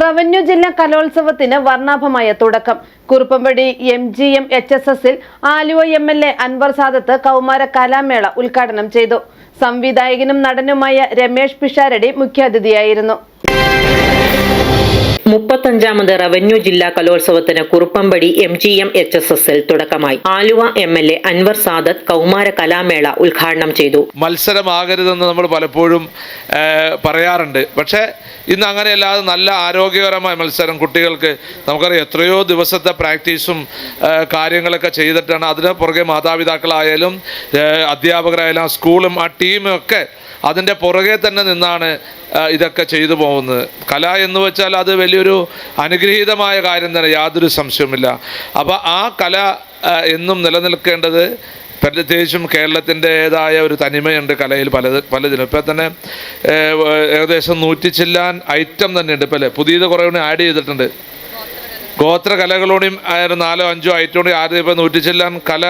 Revenue ജില്ലാ കലോത്സവത്തിന് വർണാഭമായ തുടക്കം. Kuruppampady M G M H S എസിൽ Aluva M L A Anwar Sadath കൗമാര കലാമേള ഉദ്ഘാടനം ചെയ്തു. സംവിധായകനും നടനുമായ രമേഷ് പിഷാരടി മുഖ്യാതിഥിയായിരുന്നു. മുപ്പത്തഞ്ചാമത് റവന്യൂ ജില്ലാ കലോത്സവത്തിന് Kuruppampady M G M H S എസിൽ തുടക്കമായി. Aluva M L A Anwar Sadath കൗമാര കലാമേള ഉദ്ഘാടനം ചെയ്തു. മത്സരമാകരുതെന്ന് നമ്മൾ പലപ്പോഴും പറയാറുണ്ട്. പക്ഷേ ഇന്ന് അങ്ങനെയല്ലാതെ നല്ല ആരോഗ്യകരമായ മത്സരം കുട്ടികൾക്ക് നമുക്കറിയാം എത്രയോ ദിവസത്തെ പ്രാക്ടീസും കാര്യങ്ങളൊക്കെ ചെയ്തിട്ടാണ്. അതിന് പുറകെ മാതാപിതാക്കളായാലും അധ്യാപകരായാലും സ്കൂളും ആ ടീമും ഒക്കെ അതിന്റെ പുറകെ തന്നെ നിന്നാണ് ഇതൊക്കെ ചെയ്തു പോകുന്നത്. കല എന്ന് വെച്ചാൽ അത് വലിയൊരു അനുഗ്രഹീതമായ കാര്യം തന്നെ യാതൊരു സംശയവുമില്ല. അപ്പോൾ ആ കല എന്നും നിലനിൽക്കേണ്ടത് പ്രത്യേകിച്ചും കേരളത്തിന്റെതായ ഒരു തനിമയുണ്ട് കലയിൽ പലത് പലതിനും ഇപ്പം തന്നെ ഏകദേശം നൂറ്റി ചില്ലാൻ ഐറ്റം തന്നെയുണ്ട് ഇപ്പം അല്ലേ പുതിയത് കുറേ ആഡ് ചെയ്തിട്ടുണ്ട്. ഗോത്ര കലകളോടെയും ആയൊരു നാലോ അഞ്ചോ ഐറ്റം ആരും ഇപ്പോൾ നൂറ്റി ചെല്ലാൻ കല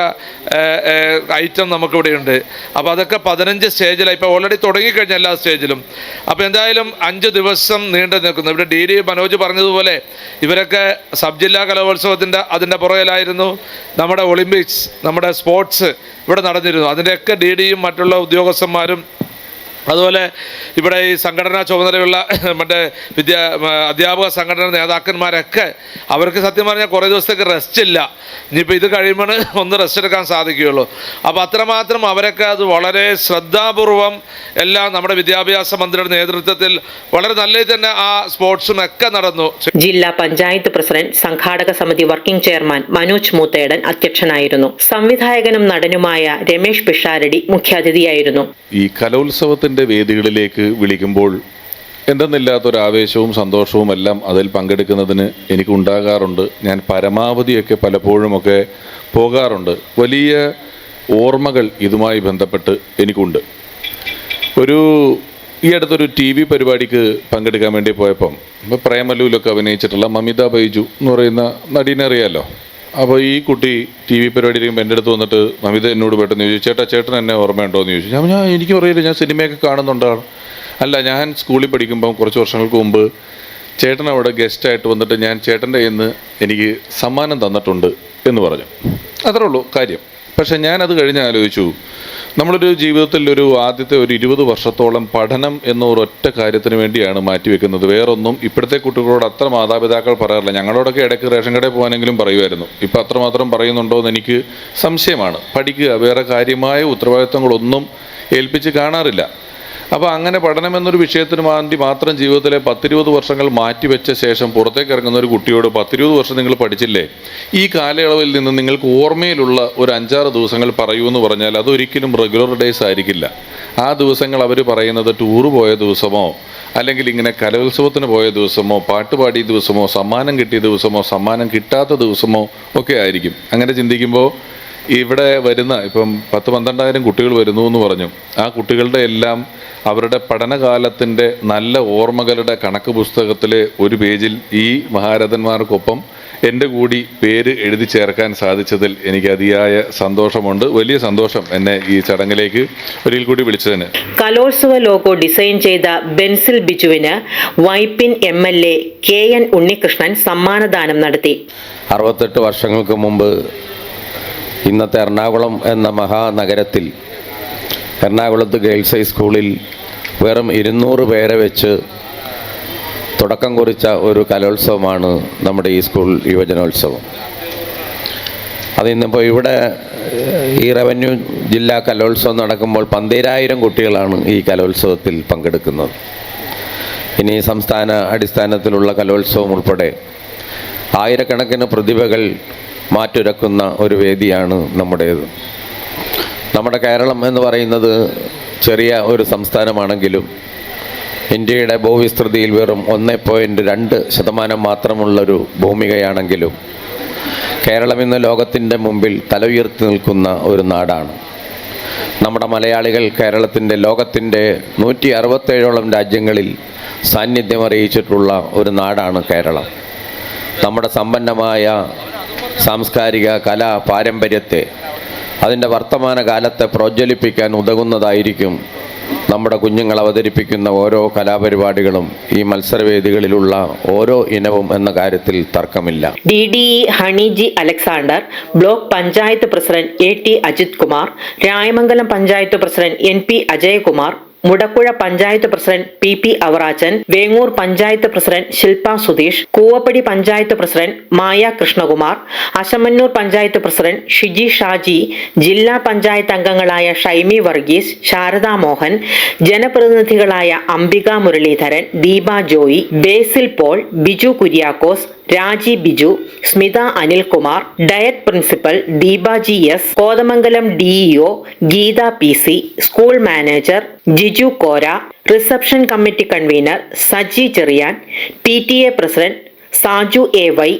ഐറ്റം നമുക്കിവിടെയുണ്ട്. അപ്പോൾ അതൊക്കെ പതിനഞ്ച് സ്റ്റേജിലാണ് ഇപ്പോൾ ഓൾറെഡി തുടങ്ങിക്കഴിഞ്ഞ എല്ലാ സ്റ്റേജിലും. അപ്പോൾ എന്തായാലും അഞ്ച് ദിവസം നീണ്ടു നിൽക്കുന്നു. ഇവിടെ ഡി ഡി മനോജ് പറഞ്ഞതുപോലെ ഇവരൊക്കെ സബ് ജില്ലാ കലോത്സവത്തിന്റെ അതിന്റെ പുറകിലായിരുന്നു. നമ്മുടെ ഒളിമ്പിക്സ് നമ്മുടെ സ്പോർട്സ് ഇവിടെ നടന്നിരുന്നു. അതിന്റെയൊക്കെ ഡി ഡിയും മറ്റുള്ള ഉദ്യോഗസ്ഥന്മാരും അതുപോലെ ഇവിടെ ഈ സംഘടനാ ചുമതലയുള്ള മറ്റേ വിദ്യാ അധ്യാപക സംഘടന നേതാക്കന്മാരൊക്കെ അവർക്ക് സത്യം പറഞ്ഞാൽ കുറേ ദിവസത്തേക്ക് റെസ്റ്റ് ഇല്ല. ഇനിയിപ്പോൾ ഇത് കഴിയുമ്പോൾ ഒന്ന് റെസ്റ്റ് എടുക്കാൻ സാധിക്കുകയുള്ളൂ. അപ്പോൾ അത്രമാത്രം അവരൊക്കെ അത് വളരെ ശ്രദ്ധാപൂർവം എല്ലാം നമ്മുടെ വിദ്യാഭ്യാസ മന്ത്രിയുടെ നേതൃത്വത്തിൽ വളരെ നല്ല രീതിയിൽ തന്നെ ആ സ്പോർട്സും ഒക്കെ നടന്നു. ജില്ലാ പഞ്ചായത്ത് പ്രസിഡന്റ് സംഘാടക സമിതി വർക്കിംഗ് ചെയർമാൻ മനോജ് മൂത്തേടൻ അധ്യക്ഷനായിരുന്നു. സംവിധായകനും നടനുമായ രമേഷ് പിഷാരടി മുഖ്യാതിഥിയായിരുന്നു. ഈ കലോത്സവത്തിന്റെ വേദികളിലേക്ക് വിളിക്കുമ്പോൾ എന്തെന്നില്ലാത്തൊരു ആവേശവും സന്തോഷവും എല്ലാം അതിൽ പങ്കെടുക്കുന്നതിന് എനിക്കുണ്ടാകാറുണ്ട്. ഞാൻ പരമാവധിയൊക്കെ പലപ്പോഴുമൊക്കെ പോകാറുണ്ട്. വലിയ ഓർമ്മകൾ ഇതുമായി ബന്ധപ്പെട്ട് എനിക്കുണ്ട്. ഒരു ഈ അടുത്തൊരു ടി വി പരിപാടിക്ക് പങ്കെടുക്കാൻ വേണ്ടി പോയപ്പം പ്രേമലൂലൊക്കെ അഭിനയിച്ചിട്ടുള്ള മമിത ബൈജു എന്ന് പറയുന്ന നടീനെ അറിയാമല്ലോ അപ്പോൾ ഈ കുട്ടി ടി വി പരിപാടി ഇരിക്കുമ്പോൾ എന്റെ അടുത്ത് വന്നിട്ട് നമിത എന്നോട് പെട്ടെന്ന് ചോദിച്ചു ചേട്ടാ ചേട്ടൻ എന്നെ ഓർമ്മയുണ്ടോ? എന്ന് ചോദിച്ചു. ഞാൻ ഞാൻ എനിക്കും അറിയില്ല ഞാൻ സിനിമയൊക്കെ കാണുന്നുണ്ടാണ് അല്ല ഞാൻ സ്കൂളിൽ പഠിക്കുമ്പം കുറച്ച് വർഷങ്ങൾക്ക് മുമ്പ് ചേട്ടൻ അവിടെ ഗസ്റ്റായിട്ട് വന്നിട്ട് ഞാൻ ചേട്ടന്റെ നിന്ന് എനിക്ക് സമ്മാനം തന്നിട്ടുണ്ട് എന്ന് പറഞ്ഞു. അത്രേ ഉള്ളൂ കാര്യം. പക്ഷേ ഞാനത് കഴിഞ്ഞ് ആലോചിച്ചു നമ്മളൊരു ജീവിതത്തിൽ ഒരു ആദ്യത്തെ ഒരു ഇരുപത് വർഷത്തോളം പഠനം എന്ന ഒരൊറ്റ കാര്യത്തിന് വേണ്ടിയാണ് മാറ്റിവെക്കുന്നത്. വേറൊന്നും ഇപ്പോഴത്തെ കുട്ടികളോട് അത്ര മാതാപിതാക്കൾ പറയാറില്ല. ഞങ്ങളോടൊക്കെ ഇടയ്ക്ക് റേഷൻ കടയിൽ പോകാനെങ്കിലും പറയുമായിരുന്നു. ഇപ്പം അത്രമാത്രം പറയുന്നുണ്ടോ എന്ന് എനിക്ക് സംശയമാണ്. പഠിക്കുക വേറെ കാര്യമായ ഉത്തരവാദിത്തങ്ങളൊന്നും ഏൽപ്പിച്ച് കാണാറില്ല. അപ്പോൾ അങ്ങനെ പഠനം എന്നൊരു വിഷയത്തിന് വേണ്ടി മാത്രം ജീവിതത്തിലെ പത്തിരുപത് വർഷങ്ങൾ മാറ്റിവെച്ച ശേഷം പുറത്തേക്ക് ഇറങ്ങുന്ന ഒരു കുട്ടിയോട് പത്തിരുപത് വർഷം നിങ്ങൾ പഠിച്ചില്ലേ? ഈ കാലയളവിൽ നിന്ന് നിങ്ങൾക്ക് ഓർമ്മയിലുള്ള ഒരു അഞ്ചാറ് ദിവസങ്ങൾ പറയൂ എന്ന് പറഞ്ഞാൽ അതൊരിക്കലും റെഗുലർ ഡേയ്സ് ആയിരിക്കില്ല. ആ ദിവസങ്ങൾ അവർ പറയുന്നത് ടൂറ് പോയ ദിവസമോ അല്ലെങ്കിൽ ഇങ്ങനെ കലോത്സവത്തിന് പോയ ദിവസമോ പാട്ട് പാടിയ ദിവസമോ സമ്മാനം കിട്ടിയ ദിവസമോ സമ്മാനം കിട്ടാത്ത ദിവസമോ ഒക്കെ ആയിരിക്കും. അങ്ങനെ ചിന്തിക്കുമ്പോൾ ഇവിടെ വരുന്ന ഇപ്പം പത്ത് പന്ത്രണ്ടായിരം കുട്ടികൾ വരുന്നു എന്ന് പറഞ്ഞു. ആ കുട്ടികളുടെ എല്ലാം അവരുടെ പഠനകാലത്തിന്റെ നല്ല ഓർമ്മകളുടെ കണക്ക് പുസ്തകത്തിലെ ഒരു പേജിൽ ഈ മഹാരഥന്മാർക്കൊപ്പം എന്റെ കൂടി പേര് എഴുതി ചേർക്കാൻ സാധിച്ചതിൽ എനിക്ക് അതിയായ സന്തോഷമുണ്ട്. വലിയ സന്തോഷം എന്നെ ഈ ചടങ്ങിലേക്ക് ഒരിക്കൽ കൂടി വിളിച്ചതിന്. കലോത്സവ ലോഗോ ഡിസൈൻ ചെയ്ത ബെൻസിൽ ബിജുവിന് Vypin M L A K N Unnikrishnan സമ്മാനദാനം നടത്തി. അറുപത്തെട്ട് വർഷങ്ങൾക്ക് മുമ്പ് ഇന്നത്തെ എറണാകുളം എന്ന മഹാനഗരത്തിൽ എറണാകുളത്ത് ഗേൾസ് ഹൈസ്കൂളിൽ വെറും ഇരുന്നൂറ് പേരെ വെച്ച് തുടക്കം കുറിച്ച ഒരു കലോത്സവമാണ് നമ്മുടെ ഈ സ്കൂൾ യുവജനോത്സവം. അതിന്നിപ്പോൾ ഇവിടെ ഈ റവന്യൂ ജില്ലാ കലോത്സവം നടക്കുമ്പോൾ പന്തേരായിരം കുട്ടികളാണ് ഈ കലോത്സവത്തിൽ പങ്കെടുക്കുന്നത്. ഇനി സംസ്ഥാന അടിസ്ഥാനത്തിലുള്ള കലോത്സവം ഉൾപ്പെടെ ആയിരക്കണക്കിന് പ്രതിഭകൾ മാറ്റുരക്കുന്ന ഒരു വേദിയാണ് നമ്മുടേത്. നമ്മുടെ കേരളം എന്ന് പറയുന്നത് ചെറിയ ഒരു സംസ്ഥാനമാണെങ്കിലും ഇന്ത്യയുടെ ഭൂവിസ്തൃതിയിൽ വെറും ഒന്ന് പോയിന്റ് രണ്ട് ശതമാനം മാത്രമുള്ളൊരു ഭൂമികയാണെങ്കിലും കേരളം ഇന്ന് ലോകത്തിന്റെ മുമ്പിൽ തല ഉയർത്തി നിൽക്കുന്ന ഒരു നാടാണ്. നമ്മുടെ മലയാളികൾ കേരളത്തിന്റെ ലോകത്തിന്റെ നൂറ്റി അറുപത്തേഴോളം രാജ്യങ്ങളിൽ സാന്നിധ്യം അറിയിച്ചിട്ടുള്ള ഒരു നാടാണ് കേരളം. നമ്മുടെ സമ്പന്നമായ സാംസ്കാരിക കലാ പാരമ്പര്യത്തെ അതിന്റെ വർത്തമാനകാലത്തെ പ്രോജ്വലിപ്പിക്കാൻ ഉതകുന്നതായിരിക്കും നമ്മുടെ കുഞ്ഞുങ്ങൾ അവതരിപ്പിക്കുന്ന ഓരോ കലാപരിപാടികളും ഈ മത്സരവേദികളിലുള്ള ഓരോ ഇനവും എന്ന കാര്യത്തിൽ തർക്കമില്ല. D D ഹണിജി Alexander block panchayat president A T Ajith Kumar Rayamangalam panchayat president N P Ajayakumar Mudakkuzha panchayat president P P Avarachan Vengoor panchayat president Shilpa Sudheesh Koovappady panchayat president Shiji Krishnakumar Asamannoor panchayat president Shiji Shaji ജില്ലാ പഞ്ചായത്ത് അംഗങ്ങളായ Shaimy Varghese Sharada Mohan ജനപ്രതിനിധികളായ Ambika Muraleedharan Deepa Joy Basil Paul Biju Kuriakose Raji Biju Smitha Anilkumar DIET principal Deepa G S Kothamangalam DEO Geetha P C school manager Jiju Kora reception committee convener Saji Cherian P T A president Saju A Y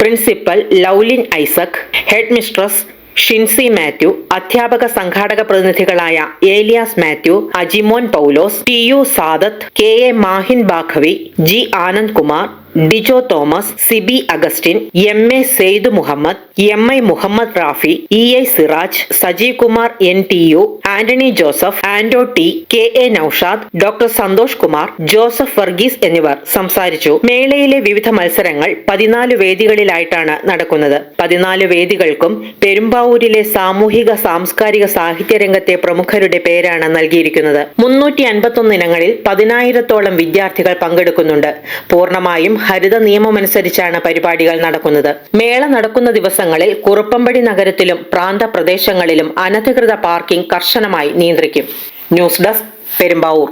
principal Lovelin Isaac headmistress Shincy Mathew അധ്യാപക സംഘാടക പ്രതിനിധികളായ Elias Mathew Ajimon Paulose T U Sadath K A Mahin Baqavi G Anand Kumar Dijo Thomas Siby Augustine M A Sayed Muhammad M I Muhammad Rafi E I Siraj Sajeev Kumar N T U Antony Joseph Anto T K A Noushad doctor Santhosh Kumar Joseph Varghese എന്നിവർ സംസാരിച്ചു. മേളയിലെ വിവിധ മത്സരങ്ങൾ പതിനാല് വേദികളിലായിട്ടാണ് നടക്കുന്നത്. പതിനാല് വേദികൾക്കും പെരുമ്പാവൂരിലെ സാമൂഹിക സാംസ്കാരിക സാഹിത്യ രംഗത്തെ പ്രമുഖരുടെ പേരാണ് നൽകിയിരിക്കുന്നത്. മുന്നൂറ്റി അൻപത്തൊന്ന് ഇനങ്ങളിൽ പതിനായിരത്തോളം വിദ്യാർത്ഥികൾ പങ്കെടുക്കുന്നുണ്ട്. പൂർണമായും ഹരിത നിയമമനുസരിച്ചാണ് പരിപാടികൾ നടക്കുന്നത്. മേള നടക്കുന്ന ദിവസങ്ങളിൽ കുറുപ്പമ്പടി നഗരത്തിലും പ്രാന്തപ്രദേശങ്ങളിലും അനധികൃത പാർക്കിംഗ് കർശനമായി നിയന്ത്രിക്കും. News desk Perumbavoor.